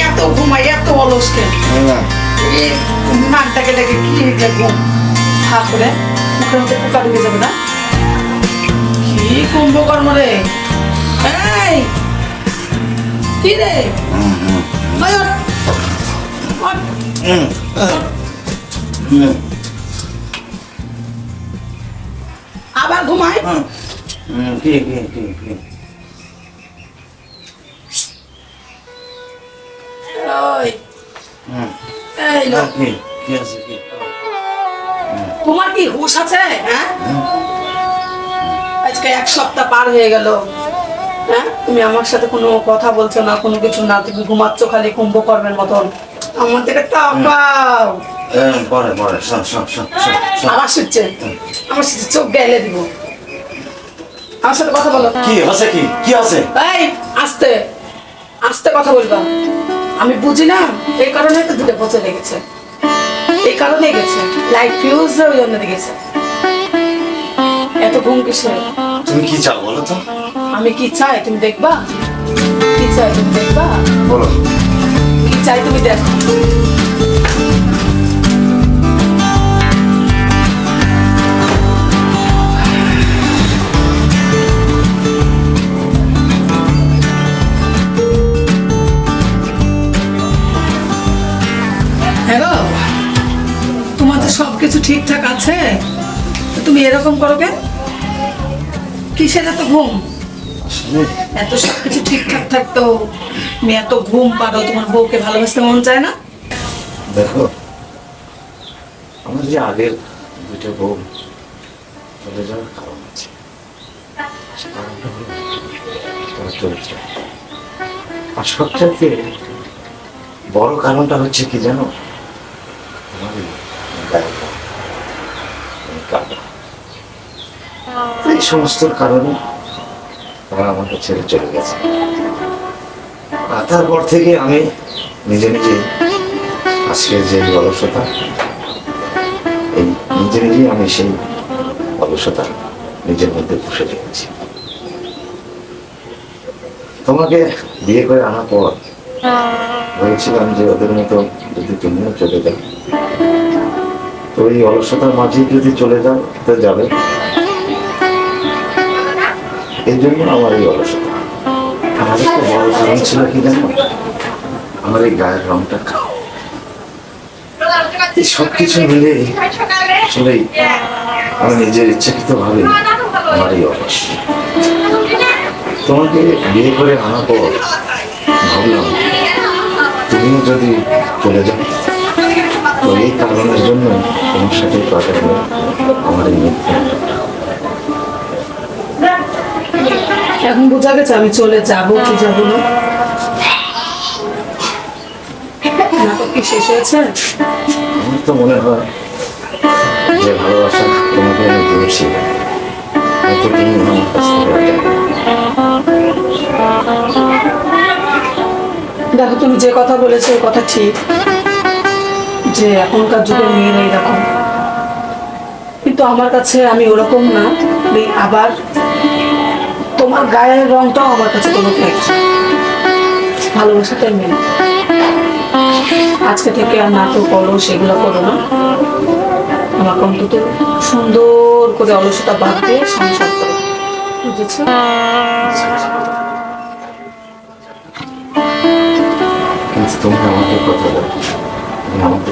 এত ঘুমাই এত অলস কেন? না নাকটাকে ডেকে কি ঘুম হা করে মুখের মধ্যে পোকা ঢুকে যাবে না? কি কুম্ভকর্ম রে? এই! কি রে? ওঠ। ওঠ। আবার ঘুমায় কি কি কি কি তোমার কি হুশ আছে? হ্যাঁ? আজকে এক সপ্তাহ পার হয়ে গেল। হ্যাঁ? তুমি আমার সাথে কোনো কথা বলছো না কোনো কিছু না। তুমি ঘুমাচ্ছ খালি কুম্ভকর্মের মতন। আমার দিকে তাকাও। শোন শোন শোন শোন শোন। আমার চোখ গেলে দিব। আমার সাথে কথা বলো। কি আছে কি? কি আছে? এই আস্তে। আস্তে কথা বলবা। আমি বুঝি না এই কারণে তো দুটো বছর লেগেছে। এই কারণে গেছে। লাইট ফিউজ ওই জন্য গেছে। এত ঘুম কিসের? তুমি কি চাও বলো তো? আমি কি চাই তুমি দেখবা? কি চাই তুমি দেখবা? বলো। কি চাই তুমি দেখো। কিছু ঠিকঠাক আছে? তুমি এরকম করো কেন? কিসের এত ঘুম? এত সব কিছু ঠিকঠাক থাকতো তুমি এত ঘুম পারো তোমার বউকে ভালোবাসতে মন চায় না? দেখো আমার যে আগের দুইটা বউ চলে যাওয়ার কারণ আছে কারণটা হলো তোমার চরিত্র আর সবচাইতে বড় কারণটা হচ্ছে কি জানো আমার এই গায়ের রং। আমি কালো। এই সমস্ত কারণে তারা আমাকে ছেড়ে চলে গেছে। আর তারপর থেকে আমি নিজে নিজে আজকে যে অলসতা, এই নিজে নিজেই আমি সেই অলসতা নিজের মধ্যে পুষে রেখেছি। তোমাকে বিয়ে করে আনার পর ভেবেছিলাম যে ওদের মতো যদি তুমিও চলে যাও, তো এই অলসতার মাঝে যদি চলে যাও, তো যাবে। এই জন্য আমার এই অলসতা আমার বড় কারণ ছিল কি জানো? আমার এই গায়ের রংটা এই সব কিছু মিলে আসলে আমি নিজের ইচ্ছাকৃত ভাবে আমার এই অলস তোমাকে বিয়ে করে আনার পর ভাবলাম তুমিও যদি চলে যাও, তো এই কারণের জন্য তোমার সাথে কথা আমার এই মিথ্যা। এখন বোঝা গেছে আমি চলে যাব কি যাব না। নাটক কি শেষ হয়েছে? তো মনে হয় যে ভালোবাসা তোমাকে আমি দিয়েছি। হয়তো তুমি আমার কাছ থেকে আর যাবে না। দেখো তুমি যে কথা বলেছ ওই কথা ঠিক। যে এখনকার যুগের মেয়েরা এরকম। কিন্তু আমার কাছে আমি ওরকম না। আবার তোমার গায়ের রংটাও আমার কাছে কোনো ফ্যাক্ট ভালোবাসাটাই মেন আজকে থেকে আর নাটক করো সেগুলো করো না। আমাকে অন্তত সুন্দর করে অলসতা বাদ দিয়ে সংসার করো। বুঝেছ? কিন্তু তুমি আমাকে কথা বলো। আমাকে